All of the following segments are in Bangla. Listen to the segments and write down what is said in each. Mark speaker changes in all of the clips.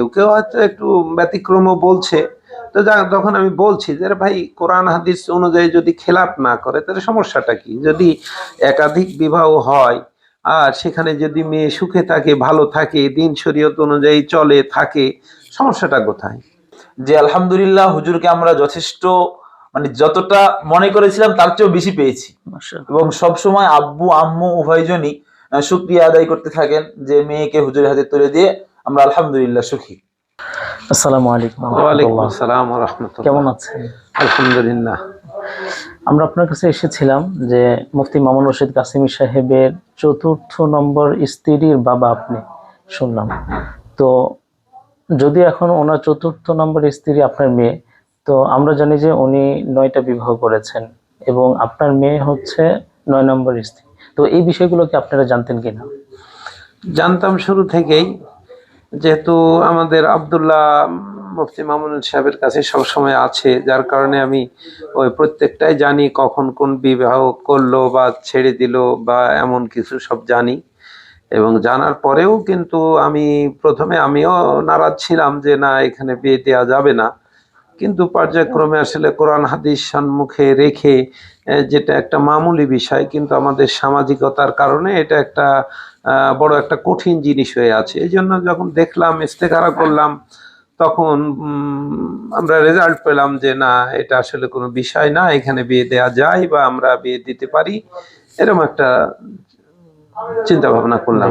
Speaker 1: কেউ কেউ হয়তো একটু ব্যতিক্রমও বলছে। তো যা- তখন আমি বলছি যে "আরে ভাই কোরআন হাদিস অনুযায়ী যদি খেলাপ না করে তাহলে সমস্যাটা কি? যদি একাধিক বিবাহ হয় আর সেখানে যদি মেয়ে সুখে থাকে ভালো থাকে দিন শরীয়ত অনুযায়ী চলে থাকে সমস্যাটা কোথায়?
Speaker 2: যে আলহামদুলিল্লাহ হুজুরকে আমরা যথেষ্ট মানে যতটা মনে করেছিলাম তার চেয়েও বেশি পেয়েছি। এবং সব সময় আব্বু আম্মু উভয়জনই আহ, শুকরিয়া আদায় করতে থাকেন যে মেয়েকে হুজুরের হাতে তুলে দিয়ে আমরা আলহামদুলিল্লাহ সুখী।
Speaker 3: আসসালামু আলাইকুম
Speaker 1: ওয়ালাইকুম। আসসালাম রহমতুল্লাহ।
Speaker 3: কেমন আছেন?
Speaker 1: আলহামদুলিল্লাহ।
Speaker 3: আমরা আপনার কাছে এসেছিলাম যে মুফতি মামুন রশিদ কাসিমি সাহেবের চতুর্থ নম্বর স্ত্রীর বাবা আপনি শুনলাম। তো যদি এখন ওনার চতুর্থ নম্বর স্ত্রী আপনার মেয়ে তো আমরা জানি যে উনি নয়টা বিবাহ করেছেন এবং আপনার মেয়ে হচ্ছে নয় নম্বর স্ত্রী। তো এই বিষয়গুলো কি আপনারা জানতেন কিনা?
Speaker 1: জানতাম শুরু থেকেই যেহেতু আমাদের আব্দুল্লাহ মুফতি মামুন সাহেবের কাছে সবসময় আছে, যার কারণে আমি ওই প্রত্যেকটাই জানি কখন কোন বিবাহ করল বা ছেড়ে দিল বা এমন কিছু সব জানি। এবং জানার পরেও কিন্তু আমি প্রথমে আমিও নারাজ ছিলাম যে না, এখানে বিয়ে দেওয়া যাবে না। কিন্তু পর্যায়ক্রমে আসলে কোরআন হাদিস সম্মুখে রেখে যেটা একটা মামুলি বিষয়, কিন্তু আমাদের সামাজিকতার কারণে এটা একটা বড় একটা কঠিন জিনিস হয়ে আছে। এই জন্য যখন দেখলাম, ইস্তেখারা করলাম, তখন আমরা রেজাল্ট পেলাম যে না, এটা আসলে কোনো বিষয় না, এখানে বিয়ে দেওয়া যায় বা আমরা বিয়ে দিতে পারি এরকম একটা চিন্তা ভাবনা করলাম।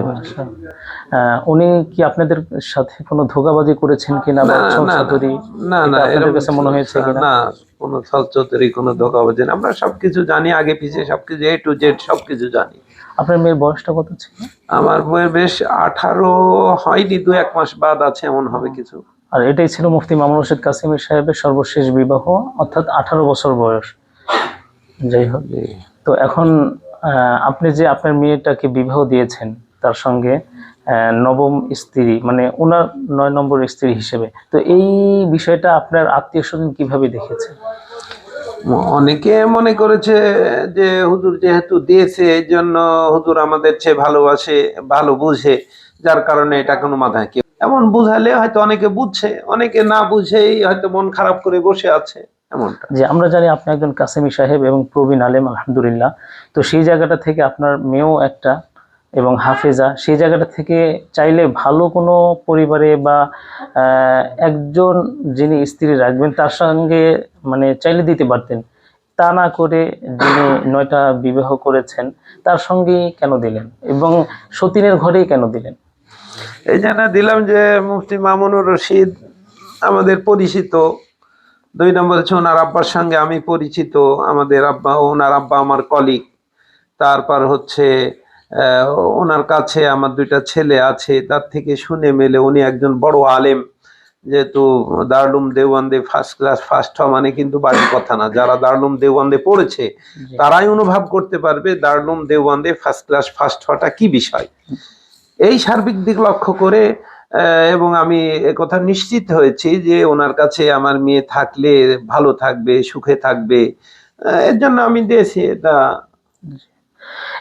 Speaker 3: উনি কি আপনাদের সাথে কোনো ধোকাবাজি করেছেন কিনা বা
Speaker 1: না, না, এরকম
Speaker 3: কাছে মনে হয়েছে কিনা?
Speaker 1: না কোনো ছলচতুরি কোনো ধোকাবাজি না। আমরা সবকিছু জানি আগে সবকিছু এ টু জেড সবকিছু জানি।
Speaker 3: আপনার মেয়ের বয়সটা কত ছিল?
Speaker 1: আমার বইয়ের বেশ আঠারো হয়নি দু এক মাস বাদ আছে এমন হবে কিছু।
Speaker 3: আর এটাই ছিল মুফতি মামুন রশিদ কাসিমের সাহেবের সর্বশেষ বিবাহ অর্থাৎ আঠারো বছর বয়স। যাই হোক। তো এখন আপনি যে আপনার মেয়েটাকে বিবাহ দিয়েছেন তার সঙ্গে নবম স্ত্রী মানে ওনার নয় নম্বর স্ত্রী হিসেবে, তো এই বিষয়টা আপনার আত্মীয় স্বজন কীভাবে দেখেছে?
Speaker 1: অনেকে মনে করেছে যে হুজুর যেহেতু দিয়েছে, এই জন্য হুজুর আমাদের চেয়ে ভালোবাসে, ভালো বুঝে, যার কারণে এটা কোনো মাথায় কেউ এমন বুঝালে হয়তো অনেকে বুঝছে, অনেকে না বুঝেই হয়তো মন খারাপ করে বসে আছে। এমনটা।
Speaker 3: যে আমরা জানি আপনি একজন কাসেমি সাহেব এবং প্রবীণ আলেম আলহামদুলিল্লাহ। তো সেই জায়গাটা থেকে আপনার মেয়েও একটা এবং হাফেজা সেই জায়গাটা থেকে চাইলে ভালো কোনো পরিবারে বা একজন যিনি স্ত্রী রাখবেন তার সঙ্গে মানে চাইলে দিতে পারতেন। তা না করে যিনি নয়টা বিবাহ করেছেন তার সঙ্গে কেন দিলেন? এবং সতীনের ঘরেই কেন দিলেন?
Speaker 1: এই জন্য দিলাম যে মুফতি মামুনুর রশিদ আমাদের পরিচিত। দুই নম্বর হচ্ছে ওনার আব্বার সঙ্গে আমি পরিচিত আমাদের আব্বা ওনার আব্বা আমার কলিগ তারপর হচ্ছে ওনার কাছে আমার দুইটা ছেলে আছে তার থেকে শুনে মেলে উনি একজন বড় আলেম। যেহেতু দারুম দেওয়ান্দে ফার্স্ট ক্লাস ফার্স্ট হওয়া মানে কিন্তু বাড়ির কথা না। যারা দারুম দেওয়ান্দে পড়েছে তারাই অনুভব করতে পারবে দারুম দেওয়ান্দে ফার্স্ট ক্লাস ফার্স্ট হওয়াটা কি বিষয়। এই সার্বিক দিক লক্ষ্য করে এবং আমি কথা নিশ্চিত হয়েছি যে ওনার কাছে আমার মেয়ে থাকলে ভালো থাকবে সুখে থাকবে। এর জন্য আমি দিয়েছি এটা।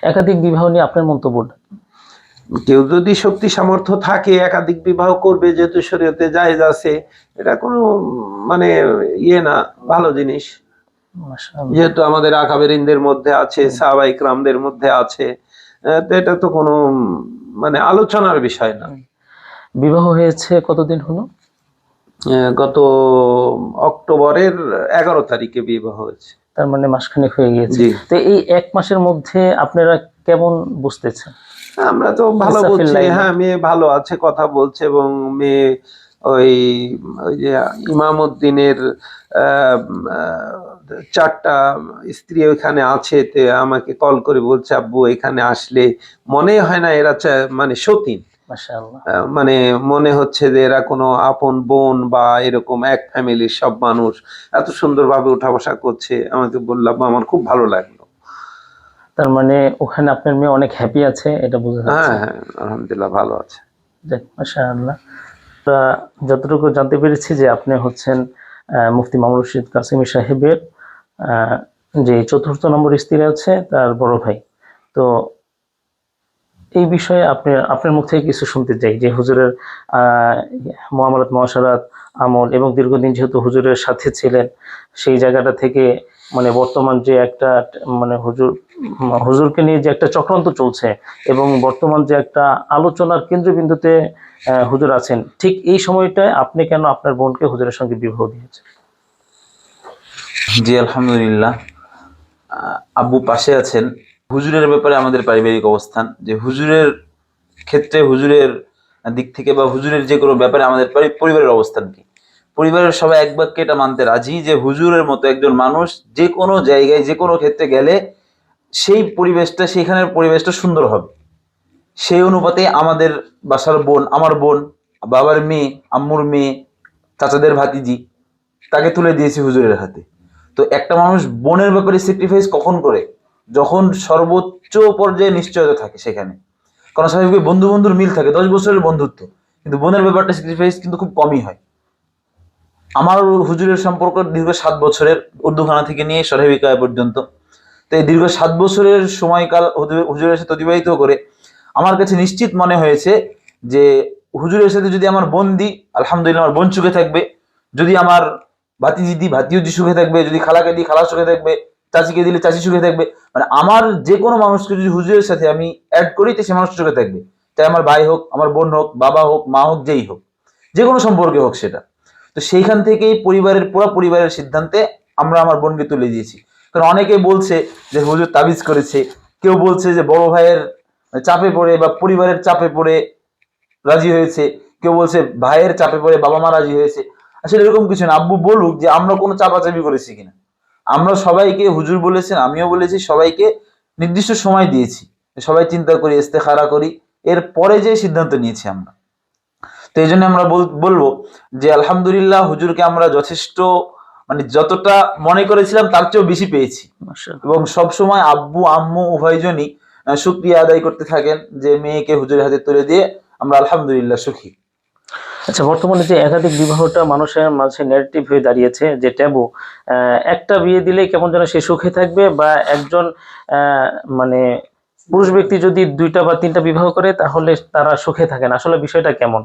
Speaker 3: একাধিক বিবাহ নিয়ে আপনার মন্তব্য?
Speaker 1: কেউ যদি শক্তি সামর্থ্য থাকে একাধিক বিবাহ করবে যেহেতু শরীয়তে জায়েজ আছে এটা কোনো মানে ইয়ে না ভালো জিনিস। যেহেতু আমাদের আকাবেরিনদের মধ্যে আছে সাহাবাই ক্রামদের মধ্যে আছে তো এটা তো কোনো মানে আলোচনার বিষয় না।
Speaker 3: বিবাহ হয়েছে কতদিন হলো?
Speaker 1: গত অক্টোবরের এগারো তারিখে বিবাহ হয়েছে।
Speaker 3: তার মানে মাসখানেক হয়ে গিয়েছে। তো এই এক মাসের মধ্যে আপনারা কেমন বুঝতেছেন?
Speaker 1: আমরা তো ভালো বলছি হ্যাঁ মেয়ে ভালো আছে কথা বলছে এবং মেয়ে ওই ওই যে ইমামউদ্দিনের চারটা স্ত্রী ওইখানে আছে তে আমাকে কল করে বলছে আব্বু এখানে আসলে মনে হয় না এরা মানে সতীন। মানে মনে হচ্ছে যে এরা কোনো আপন বোন বা এরকম এক ফ্যামিলির সব মানুষ। এত সুন্দরভাবে উঠা বসা করছে আমাকে বললাম আমার খুব ভালো লাগল।
Speaker 3: তার মানে ওখানে আপনার মেয়ে অনেক হ্যাপি আছে এটা বোঝা
Speaker 1: হ্যাঁ হ্যাঁ আলহামদুলিল্লাহ ভালো আছে।
Speaker 3: যাক, মাশাআল্লাহ। যতটুকু জানতে পেরেছি যে আপনি হচ্ছেন মুফতি মামুন রশিদ কাসিমি সাহেবের যে চতুর্থ নম্বর স্ত্রী আছে তার বড় ভাই। তো এই বিষয়ে আপনি, আপনার মুখ থেকে কিছু শুনতে চাই যে হুজুরের মোহাম্মদ মহাসারাত আমল এবং দীর্ঘদিন যেহেতু হুজুরের সাথে ছিলেন, সেই জায়গাটা থেকে মানে বর্তমান যে একটা মানে হুজুর, হুজুরকে নিয়ে যে একটা চক্রান্ত চলছে এবং বর্তমান যে একটা আলোচনার কেন্দ্রবিন্দুতে হুজুর আছেন, ঠিক এই সময়টায় আপনি কেন আপনার বোনকে হুজুরের সঙ্গে বিবাহ দিয়েছেন?
Speaker 2: জি, আলহামদুলিল্লাহ। আব্বু পাশে আছেন। হুজুরের ব্যাপারে আমাদের পারিবারিক অবস্থান, যে হুজুরের ক্ষেত্রে হুজুরের দিক থেকে বা হুজুরের যে কোনো ব্যাপারে আমাদের পারি- পরিবারের অবস্থান কি? পরিবারের সবাই এক বাক্যে এটা মানতে রাজি যে হুজুরের মতো একজন মানুষ যে কোনো জায়গায়, যে কোনো ক্ষেত্রে গেলে সেই পরিবেশটা, সেখানের পরিবেশটা সুন্দর হবে। সেই অনুপাতে আমাদের বাসার বোন, আমার বোন, বাবার মেয়ে, আম্মুর মেয়ে, চাচাদের ভাতিজি, তাকে তুলে দিয়েছি হুজুরের হাতে। তো একটা মানুষ বোনের ব্যাপারে স্যাক্রিফাইস কখন করে? যখন সর্বোচ্চ পর্যায়ে নিশ্চয়তা থাকে সেখানে। কারণ স্বাভাবিক বন্ধু বন্ধুর মিল থাকে, দশ বছরের বন্ধুত্ব। কিন্তু বোনের ব্যাপারটা স্যাক্রিফাইস কিন্তু খুব কমই হয়। আমার হুজুরের সম্পর্ক দীর্ঘ সাত বছরের উর্দুখানা থেকে নিয়ে সরহেবিকায় পর্যন্ত। তো এই দীর্ঘ সাত বছরের সময়কাল হুজুরের সাথে অতিবাহিত করে আমার কাছে নিশ্চিত মনে হয়েছে যে হুজুরের সাথে যদি আমার বোন দিই আলহামদুলিল্লাহ আমার বোন সুখে থাকবে, যদি আমার ভাতিজি দিই ভাতিজি সুখে থাকবে, যদি খালাকে দিই খালা সুখে থাকবে চাচিকে দিলে চাচি সুখে থাকবে। মানে আমার যে কোনো মানুষকে যদি হুজুরের সাথে আমি অ্যাড করি, তো সে মানুষ সুখে থাকবে। তাই আমার ভাই হোক, আমার বোন হোক, বাবা হোক, মা হোক, যেই হোক যে কোনো সম্পর্কে হোক সেটা। তো সেইখান থেকেই পরিবারের, পুরো পরিবারের সিদ্ধান্তে আমরা আমার বোনকে তুলে দিয়েছি। কারণ অনেকে বলছে যে হুজুর তাবিজ করেছে, কেউ বলছে যে বড় ভাইয়ের চাপে পড়ে বা পরিবারের চাপে পড়ে রাজি হয়েছে, কেউ বলছে ভাইয়ের চাপে পড়ে বাবা মা রাজি হয়েছে। আসলে এরকম কিছু না। আব্বু বলুক যে আমরা কোনো চাপাচাপি করেছি কিনা। আমরা সবাইকে হুজুর বলেছেন আমিও বলেছি সবাইকে নির্দিষ্ট সময় দিয়েছি। সবাই চিন্তা করি ইস্তেখারা করি। এর পরে যে সিদ্ধান্ত নিয়েছি আমরা। তো এই জন্য আমরা বলব যে আলহামদুলিল্লাহ হুজুরকে আমরা যথেষ্ট মানে যতটা মনে করেছিলাম তার চেয়েও বেশি পেয়েছি। এবং সব সময় আব্বু আম্মু উভয়জনই আহ, শুকরিয়া আদায় করতে থাকেন যে মেয়েকে হুজুরের হাতে তুলে দিয়ে আমরা আলহামদুলিল্লাহ সুখী।
Speaker 3: আচ্ছা বর্তমানে যে একাধিক বিবাহটা মানুষের মাঝে নেগেটিভ হয়ে দাঁড়িয়েছে, যে ট্যাবু একটা বিয়ে দিলেই কেমন যেন সে সুখে থাকবে বা একজন মানে পুরুষ ব্যক্তি যদি দুইটা বা তিনটা বিবাহ করে তাহলে তারা সুখে থাকে না। আসলে বিষয়টা কেমন?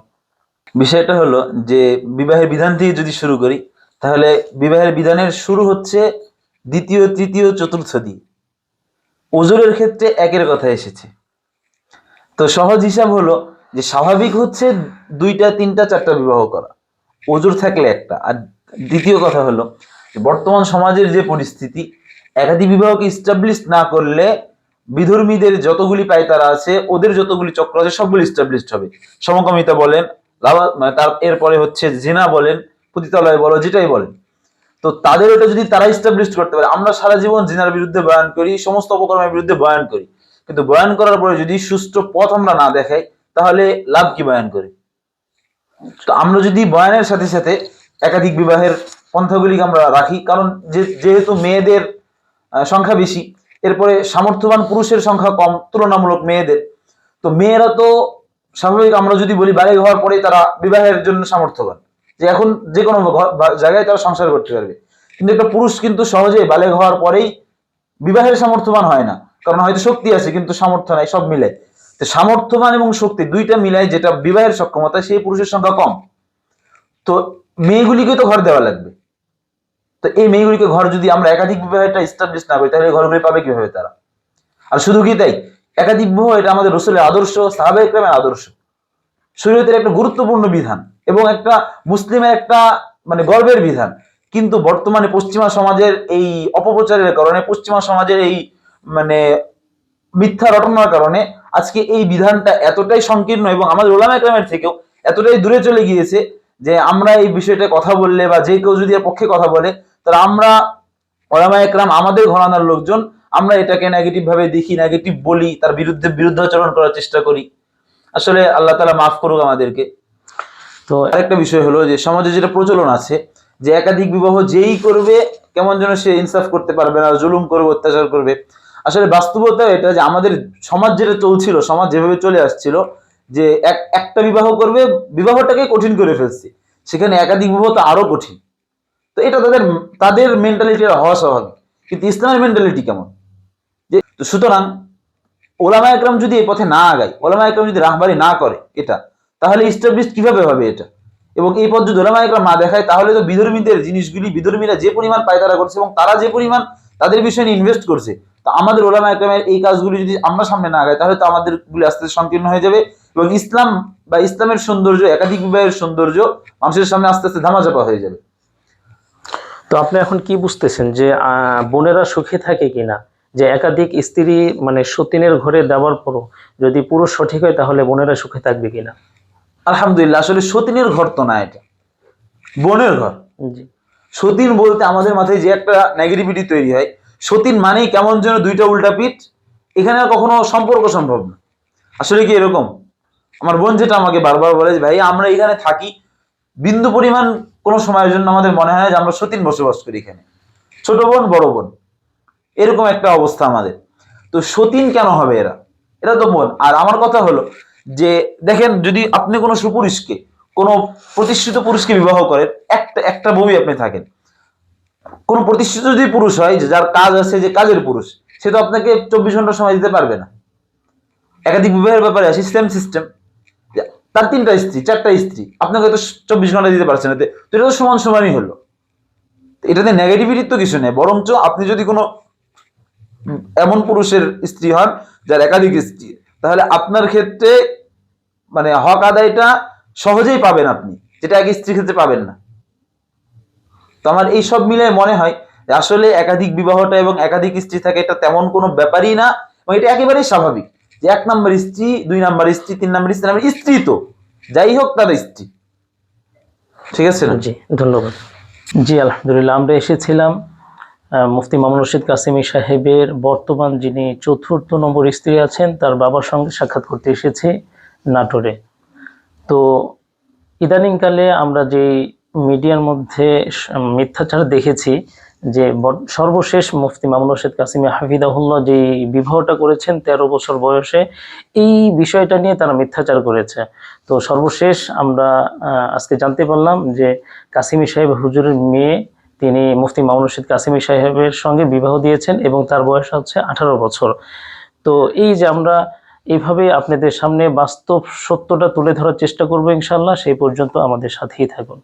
Speaker 2: বিষয়টা হলো যে বিবাহের বিধান থেকে যদি শুরু করি, তাহলে বিবাহের বিধানের শুরু হচ্ছে দ্বিতীয়, তৃতীয়, চতুর্থ দিয়ে। ওজোরের ক্ষেত্রে একের কথা এসেছে। তো সহজ হিসাব হলো যে স্বাভাবিক হচ্ছে দুইটা, তিনটা, চারটা বিবাহ করা। ওজোর থাকলে একটা। আর দ্বিতীয় কথা হলো বর্তমান সমাজের যে পরিস্থিতি, একাধিক বিবাহকে ইস্টাবলিশ না করলে বিধর্মীদের যতগুলি পায়তারা আছে, ওদের যতগুলি চক্র আছে, সবগুলি ইস্টাবলিশড হবে। সমকামিতা বলেন মানে তার, এরপরে হচ্ছে জেনা বলেন, পতিতালয় বলো, যেটাই বলেন। তো তাদের ওটা যদি তারা ইস্টাবলিশ করতে পারে, আমরা সারা জীবন জিনার বিরুদ্ধে বয়ান করি, সমস্ত অপকর্মের বিরুদ্ধে বয়ান করি। কিন্তু বয়ান করার পরে যদি সুষ্ঠু পথ আমরা না দেখাই তাহলে লাভ কি বয়ান করে? তো আমরা যদি বয়ানের সাথে সাথে একাধিক বিবাহের পন্থাগুলিকে আমরা রাখি, কারণ যেহেতু মেয়েদের সংখ্যা বেশি, এরপরে সামর্থ্যবান পুরুষের সংখ্যা কম, তুলনামূলক মেয়েদের, তো মেয়েরা তো স্বাভাবিক, আমরা যদি বলি বাড়ি হওয়ার পরে তারা বিবাহের জন্য সামর্থ্যবান। যে এখন যে কোনো জায়গায় তারা সংসার করতে পারবে। কিন্তু একটা পুরুষ কিন্তু সহজেই বালেগ হওয়ার পরেই বিবাহের সামর্থ্যবান হয় না, কারণ হয়তো শক্তি আছে, কিন্তু সামর্থ্য নাই, সব মিলে। সামর্থ্যবান এবং শক্তি দুইটা মিলায় যেটা বিবাহের সক্ষমতা, সেই পুরুষের সংখ্যা কম। তো মেয়েগুলিকে তো ঘর দেওয়া লাগবে। তো এই মেয়েগুলিকে ঘর যদি আমরা একাধিক বিবাহটা স্টাবলিশ না করি, তাহলে ঘরগুলি পাবে কীভাবে তারা? আর শুধু কি তাই? একাধিক বিবাহ এটা আমাদের রসুলের আদর্শ সাহাবাহিক প্রেমের আদর্শ। শরীয়তের একটা গুরুত্বপূর্ণ বিধান এবং একটা মুসলিমের একটা মানে গর্বের বিধান। কিন্তু বর্তমানে পশ্চিমা সমাজের এই অপপ্রচারের কারণে, পশ্চিমা সমাজের এই মানে মিথ্যা রটনার কারণে আজকে এই বিধানটা এতটাই সংকীর্ণ এবং আমাদের ওলামা একরামের থেকেও এতটাই দূরে চলে গিয়েছে যে আমরা এই বিষয়টা কথা বললে বা যে কেউ যদি এর পক্ষে কথা বলে, তাহলে আমরা ওলামা একরাম, আমাদের ঘরানার লোকজন, আমরা এটাকে নেগেটিভ ভাবে দেখি নেগেটিভ বলি, তার বিরুদ্ধে বিরুদ্ধাচরণ করার চেষ্টা করি। আসলে আল্লাহ তালা মাফ করুক আমাদেরকে।
Speaker 3: তো
Speaker 2: আরেকটা বিষয় হলো যে, সমাজে যেটা প্রচলন আছে, যে একাধিক বিবাহ যেই করবে, কেমন যেন সে ইনসাফ করতে পারবে না, জুলুম করবে, অত্যাচার করবে। আসলে বাস্তবতা এটা যে আমাদের সমাজ যেটা চলছিল, সমাজ যেভাবে চলে আসছিল, যে এক, একটা বিবাহ করবে বিবাহটাকে কঠিন করে ফেলছে। সেখানে একাধিক বিবাহ তো আরও কঠিন। তো এটা তাদের তাদের মেন্টালিটি হওয়া স্বাভাবিক। কিন্তু ইসলামের মেন্টালিটি কেমন? যে সুতরাং ওলামা একরাম যদি এই পথে না আগায়, ওলামা একরাম যদি রাহবারি না করে এটা, তাহলে ইস্টাবলিশ কীভাবে হবে এটা? এবং এই পথ যদি ওলামা একরাম না দেখায়, তাহলে তো বিধর্মীদের জিনিসগুলি, বিধর্মীরা যে পরিমাণ পায়তারা করছে এবং তারা যে পরিমাণ তাদের বিষয়ে ইনভেস্ট করছে তো আমাদের ওলামা একরামের এই কাজগুলি যদি আমরা সামনে না আগাই তাহলে তো আমাদের গুলি আস্তে আস্তে সংকীর্ণ হয়ে যাবে এবং ইসলাম বা ইসলামের সৌন্দর্য একাধিক বিবাহের সৌন্দর্য মানুষের সামনে আস্তে আস্তে ধামাচাপা হয়ে যাবে।
Speaker 3: তো আপনি এখন কি বুঝতেছেন যে আহ, বোনেরা সুখে থাকে কিনা? যে একাধিক স্ত্রী মানে সতীনের ঘরে দেওয়ার পরও যদি পুরুষ সঠিক হয় তাহলে বোনেরা সুখে থাকবে কিনা?
Speaker 2: আলহামদুলিল্লাহ আসলে সতীনের ঘর তো না এটা। বোনের ঘর।
Speaker 3: জি।
Speaker 2: সতীন বলতে আমাদের মাথায় যে একটা নেগেটিভিটি তৈরি হয় সতীন মানেই কেমন যেন দুইটা উল্টা পিঠ। এখানে আর কখনো সম্পর্ক সম্ভব না। আসলে কি এরকম? আমার বোন যেটা আমাকে বারবার বলে ভাই, আমরা এখানে থাকি। বিন্দু পরিমাণ কোনো সময়ের জন্য আমাদের মনে হয় যে আমরা সতীন বসবাস করি এখানে। ছোট বোন, বড় বোন। এরকম একটা অবস্থা আমাদের। তো সতীন কেন হবে এরা? এরা তো বোন। আর আমার কথা হলো যে, দেখেন, যদি আপনি কোনো সুপুরুষকে, কোনো প্রতিষ্ঠিত পুরুষকে বিবাহ করেন, একটা একটা বউই আপনি থাকেন। কোন প্রতিষ্ঠিত যদি পুরুষ হয় যার কাজ আছে যে কাজের পুরুষ, সে তো আপনাকে চব্বিশ ঘণ্টা সময় দিতে পারবে না। একাধিক বিবাহের ব্যাপারে আসি সেম সিস্টেম তার তিনটা স্ত্রী, চারটা স্ত্রী, আপনাকে তো চব্বিশ ঘণ্টা দিতে পারছে না। তো এটা তো সমান সমানই হলো। এটাতে নেগেটিভিটির তো কিছু নেই, বরঞ্চ আপনি যদি কোনো এমন পুরুষের স্ত্রী হন, যার একাধিক স্ত্রী, তাহলে আপনার ক্ষেত্রে মানে হক আদায়টা সহজেই পাবেন আপনি, যেটা এক স্ত্রীর ক্ষেত্রে পাবেন না। তো আমার এই সব মিলে মনে হয় আসলে একাধিক বিবাহটা এবং একাধিক স্ত্রী থাকে, এটা তেমন কোনো ব্যাপারই না এবং এটা একেবারেই স্বাভাবিক যে এক নম্বর স্ত্রী, দুই নম্বর স্ত্রী, তিন নম্বর স্ত্রী নম্বর স্ত্রী তো, যাই হোক তার স্ত্রী। ঠিক আছে
Speaker 3: জি, ধন্যবাদ। জি, আলহামদুলিল্লাহ, আমরা এসেছিলাম মুফতি মামুন রশিদ কাসিমি সাহেবের বর্তমান যিনি চতুর্থ নম্বর স্ত্রী আছেন, তার বাবার সঙ্গে সাক্ষাৎ করতে এসেছি নাটোরে। তো ইদানিংকালে আমরা যে মিডিয়ার মধ্যে মিথ্যাচার দেখেছি যে সর্বশেষ মুফতি মামুন রশিদ কাসিমি হাফিদাহুল্লাহ যে বিবাহটা করেছেন তেরো বছর বয়সে, এই বিষয়টা নিয়ে তারা মিথ্যাচার করেছে। তো সর্বশেষ আমরা আজকে জানতে পারলাম যে কাসিমি সাহেব হুজুরের মেয়ে, তিনি মুফতি মামুন রশিদ কাসিমি সাহেবের সঙ্গে বিবাহ দিয়েছেন এবং তার বয়স হচ্ছে আঠারো বছর। তো এই যে আমরা এইভাবে আপনাদের সামনে বাস্তব সত্যটা তুলে ধরার চেষ্টা করব ইনশাল্লাহ সেই পর্যন্ত আমাদের সাথেই থাকুন।